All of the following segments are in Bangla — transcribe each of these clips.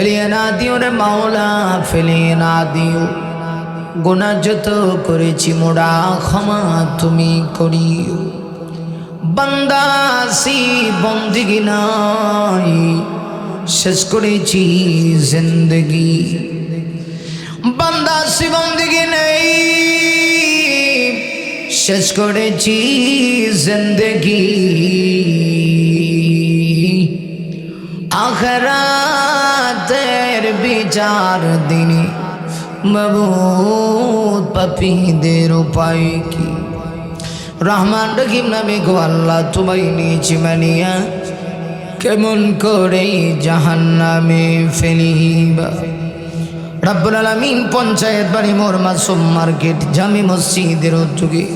ফেলিয়ে না দিও রে মাওলা, ফেলিয়ে না দিও। গোনা যত করেছি মোড়া ক্ষমা তুমি করিও। বান্দাসি বন্দিগি নাই, শেষ করেছি জিন্দগি। বান্দাসি বন্দিগি নেই, শেষ করেছি জিন্দগি। আখরাতের বিচার দিনে মবুত পাপীদের উপায় কি? রহমান রহিম নামে গো আল্লাহ, তোমায় নিয়েছি মানিয়া। কেমন করে জাহান নামে ফেলিবা? রাব্বুল আলামিন পঞ্চায়েত বাড়ি, মোর মাসুম মার্কেট, জামি মসজিদের উদ্যোগে।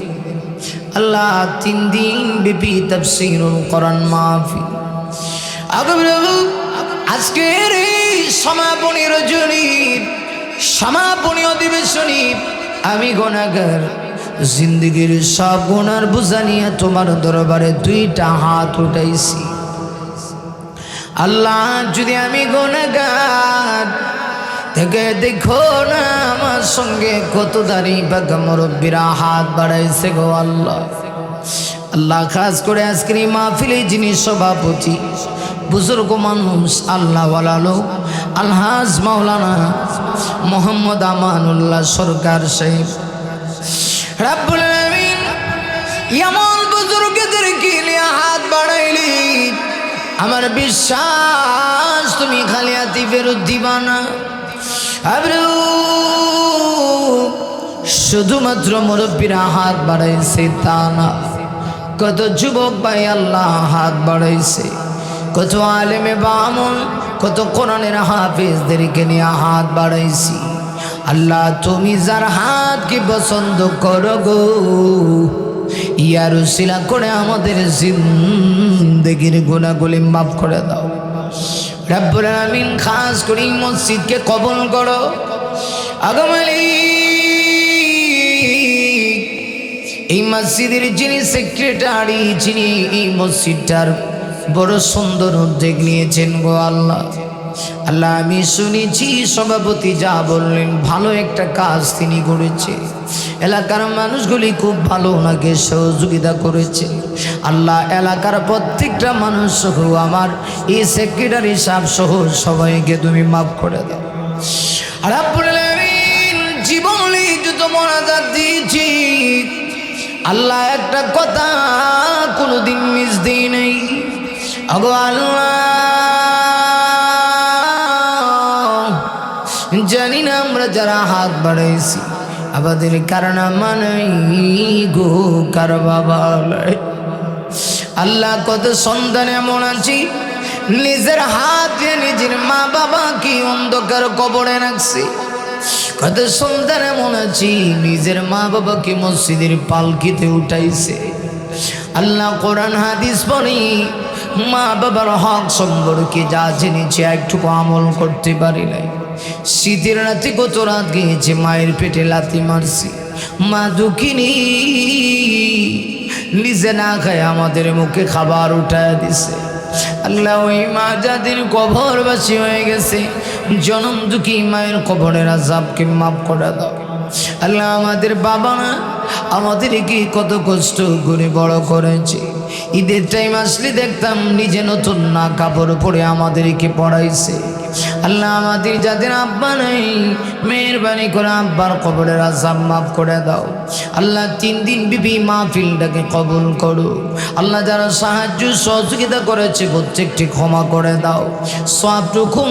আল্লাহ, তিন দিন বিপি তাফসীরুল কোরআন মাহফিল। আগামী আজকের এই সমাপনী রজনীর সমাপনী অধিবেশনী, আমি গোনাগার। জিন্দগির সব গোনার বোঝা নিয়ে তোমার দরবারে দুইটা হাত উঠাইছি। আল্লাহ, যদি আমি গোনাগার থেকে দেখো না আমার সঙ্গে কত দাঁড়ি বাগা মুরব্বীরা হাত বাড়াইছে গো আল্লাহ। আল্লাহ, খাস করে আজকের এই মাহফিলে যিনি সভাপতি বুজুর্গ মানুষ, আল্লাহ লোক, আলহাজ মাওলানা মোহাম্মদ আমানুল্লাহ সরকার আমার বিশ্বাস, তুমি খালি হাতি ফেরত দিবা শুধুমাত্র মুরব্বীরা হাত বাড়াইছে তা না, কত যুবক ভাই আল্লাহ হাত বাড়াইছে। কত আলেমে বামন, কত কোরআনের হাফিজদেরকে নিয়ে হাত বাড়াইছি। আল্লাহ, তুমি যার হাতকে পছন্দ করো গো ইয়ার শিলা করে আমাদের জিন্দগির গুণাগুলি মাফ করে দাও। রাব্বুল আমিন খাস করে মসজিদকে কবল করো। আগামালি এই মসজিদের যিনি সেক্রেটারি, যিনি এই মসজিদটার বড় সুন্দর উদ্যোগ নিয়েছেন গো আল্লাহ। আল্লাহ, আমি শুনেছি সভাপতি যা বললেন, ভালো একটা কাজ তিনি করেছে। এলাকার মানুষগুলি খুব ভালো ওনাকে সহযোগিতা করেছে। আল্লাহ, এলাকার প্রত্যেকটা মানুষ সহ আমার এই সেক্রেটারি সাহেব সহ সবাইকে তুমি মাফ করে দাও। আর জীবনে যত মনাজাত দিয়েছি, আল্লাহ একটা কথা কোনোদিন মিস দিই নেই। আগো আল্লাহ। জানি না আমরা যারা হাত বাড়াইছি, আমাদের কারণ মানাই গো, কার বাবা। আল্লাহ কত সন্তান এমন আছি, নিজের হাত দিয়ে নিজের মা বাবা কি অন্ধকার কবরে রাখছি। কত সন্তান এমন আছি, নিজের মা বাবাকে মসজিদের পালকিতে উঠাইছে। আল্লাহ কোরআন হাদিস পড়ি মা বাবার হক সম্পর্কে যা জেনেছে, একটুকু আমল করতে পারি নাই। শীতের রাতে কত রাত গিয়েছে, মায়ের পেটে লাথি মারছি। মা দুঃখিনী, নিজে না খায় আমাদের মুখে খাবার উঠায় দিছে। আল্লাহ ওই মা যাদের কবরবাসী হয়ে গেছে, জনম দুঃখী মায়ের কবরের আজাবকে মাফ করে দাও। আল্লাহ আমাদের বাবা না আমাদেরকে কত কষ্ট করে বড় করেছে? ঈদের টাইম আসলে দেখতাম নিজে নতুন না, কাপড় পরে আমাদেরকে পড়াইছে। আল্লাহ আমাদের যাদের আব্বা নেই মেহরবানি করে আব্বার কবরের আজাব মাফ করে দাও। আল্লাহ তিন দিন বিবি মাহফিলটাকে কবুল করো আল্লাহ যারা সাহায্য সহযোগিতা করেছে, প্রত্যেকটি ক্ষমা করে দাও। সবটুকুম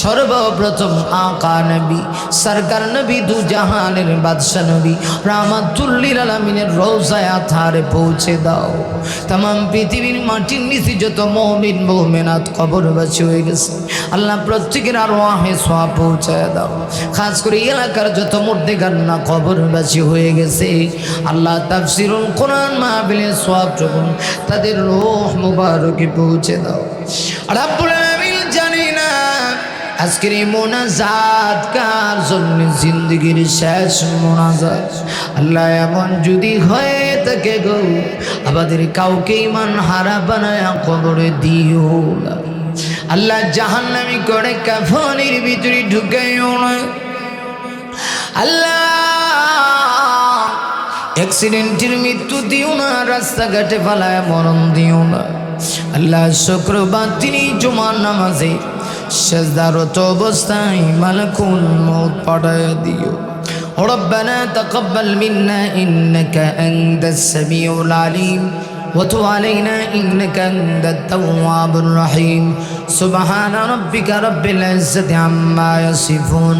সর্বপ্রথম আকা নবী, সরকার নবী, দু জাহানের বাদশা নবী রামাতুল্লিল আলমিনের রোজায় আথারে পৌঁছে দাও। তাম পৃথিবীর মাটির নিচে যত মহমিন মহমেনাথ কবরবাসী হয়ে গেছে। আল্লাহ প্রত্যেকের আর আহে সোয়া পৌঁছায় দাও। খাস করে এলাকার যত মধ্যে গান্না কবরবাসী হয়ে গেছে। আল্লাহ তাফসিরুল কোরআন মাহবিলে সোয়াব যখন তাদের রোহ মুবারকে পৌঁছে দাও। রাব্বুল আলামিন জানি না, আজকের এই মোনাজাত কার জন্য জিন্দগির শেষ মোনাজাত? আল্লাহ এমন যদি হয়ে থাকে গো, আমাদের কাউকে ইমান হারা বানায় কবরে দিও। আল্লাহ জাহান্নামি করে কাফনের ভিতরে ঢুকাইও না। আল্লাহ অ্যাক্সিডেন্টের মৃত্যু দিও না রাস্তাঘাটে ফালায় মরণ দিও না আল্লাহ শুক্রবার তিনি জুমার নামাজে শেষদারত অবস্থায় মালাকুল মৌত পাঠায় দিও ربنا تقبل منا إنك أنت السميع العليم وتب علينا إنك أنت التواب الرحيم سبحان ربك رب العزة عما يصفون